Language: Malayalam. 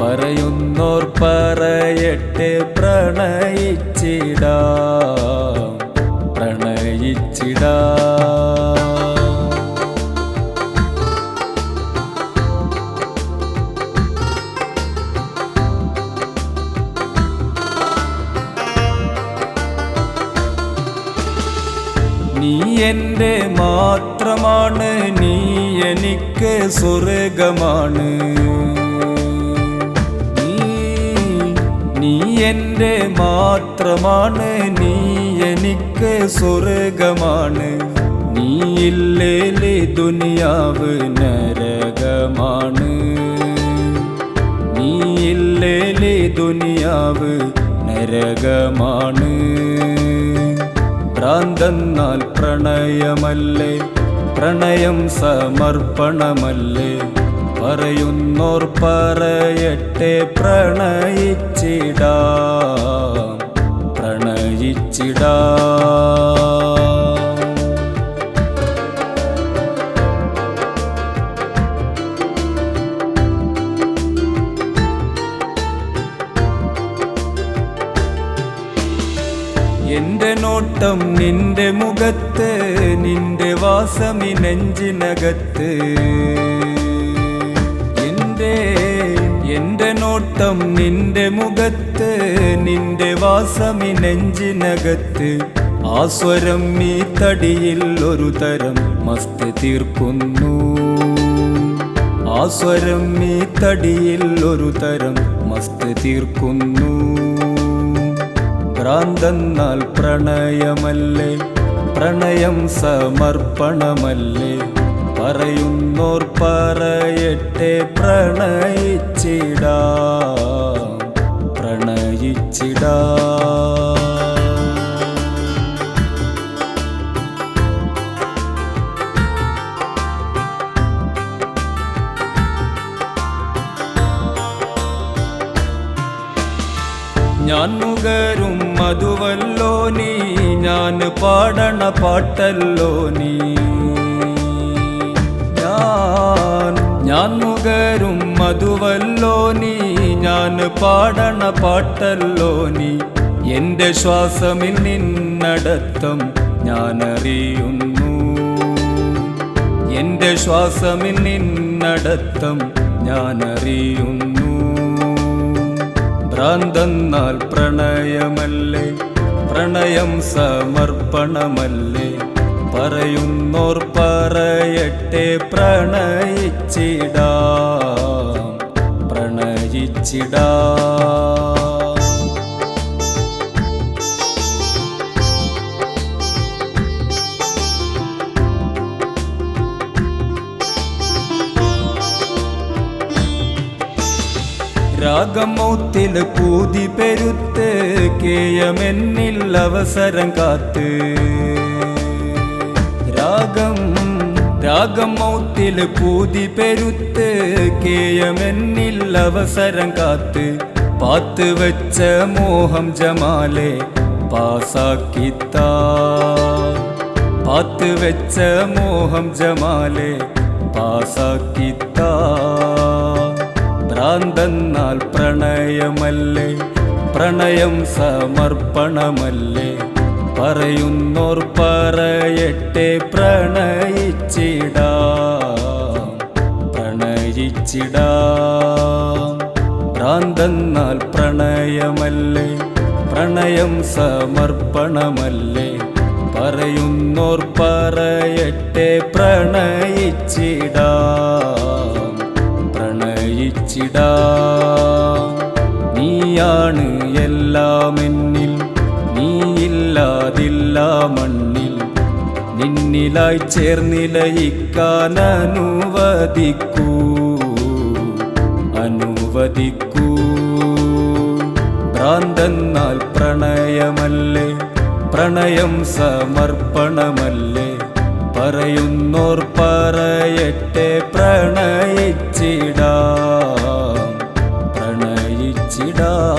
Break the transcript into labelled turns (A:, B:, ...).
A: പറയുന്നോർ പറയട്ടെ പ്രണയിച്ചിടാ പ്രണയിച്ചിടാ. നീ എന്റെ മാത്രമാണ് നീ എനിക്ക് സ്വർഗമാണ്. നീ എന്റെ മാത്രമാണ് നീ എനിക്ക് സ്വർഗമാണ് നീ ഇല്ലേലേ ദുനിയാവ് നരകമാണ് നീ ഇല്ലേലേ ദുനിയാവ് നരകമാണ് ഭ്രാന്തെന്നാൽ പ്രണയമല്ലേ പ്രണയം സമർപ്പണമല്ലേ പറയുന്നോർ പറയട്ടെ പ്രണയിച്ചിടാ പ്രണയിച്ചിടാ. എന്റെ നോട്ടം നിന്റെ മുഖത്ത് നിന്റെ വാസമി നെഞ്ചിനകത്ത് എന്റെ നോട്ടം നിന്റെ മുഖത്ത് നിന്റെ വാസമി നെഞ്ചിനകത്ത്. ആ സ്വരം ഈ തടിയിൽ ഒരു തരം മസ്ത് തീർക്കുന്നു. ആ സ്വരം ഈ തടിയിൽ ഒരു തരം മസ്ത് തീർക്കുന്നു. ഭ്രാന്തെന്നാൽ പ്രണയമല്ലേ? പ്രണയം സമർപ്പണമല്ലേ? പറയുന്നോർ പറയട്ടെ പ്രണയിച്ചിടാം പ്രണയിച്ചിടാം. ഞാൻ മുഖരും മധുവല്ലോ നീ ഞാൻ പാടണ പാട്ടല്ലോ നീ. ഞാൻ മുഖരും മധുവല്ലോ നീ ഞാൻ പാടണ പാട്ടല്ലോ നീ. എന്റെ ശ്വാസമിൽ നിന്നടത്തം ഞാൻ അറിയുന്നു എന്റെ ശ്വാസമിൽ നിന്നടത്തം ഞാൻ അറിയുന്നു ഭ്രാന്തെന്നാൽ പ്രണയമല്ലേ? പ്രണയം സമർപ്പണമല്ലേ? പറയുന്നോർ പറയട്ടെ പ്രണയിച്ചിടാ പ്രണയിച്ചിടാ. രാഗമൗത്തിൽ പൂതി പെരുത്ത് കേയമെന്നിൽ അവസരം കാത്ത്. രാഗം രാഗം മൗത്തിൽ പൂതി പെരുത്ത് കേയമെന്നിൽ അവസരം കാത്ത് പാത്ത് വെച്ച മോഹം ജമാലെ പാസാക്കിത്താ. പാത്ത് വെച്ച മോഹം ജമാലെ പാസാക്കിത്താ. ഭ്രാന്തെന്നാൽ പ്രണയമല്ലേ പ്രണയം സമർപ്പണമല്ലേ പറയുന്നോർ പറയട്ടെ പ്രണയിച്ചിടാ. പ്രണയിച്ചിടാ. ഭ്രാന്തെന്നാൽ പ്രണയമല്ലേ? പ്രണയം സമർപ്പണമല്ലേ? പറയുന്നോർ പറയട്ടെ പ്രണയിച്ചിടാം. പ്രണയിച്ചിടാം. നീയാണ് എല്ലാം എന്നിൽ നീയില്ലാതില്ല മണ്ണിൽ നിന്നിലായി ചേർന്നിലയിക്കാൻ അനുവദിക്കൂ അനുവദിക്കൂ ഭ്രാന്തെന്നാൽ പ്രണയമല്ലേ? പ്രണയം സമർപ്പണമല്ലേ? പറയുന്നോർ പറയട്ടെ പ്രണയിച്ചിടാം. പ്രണയിച്ചിടാം.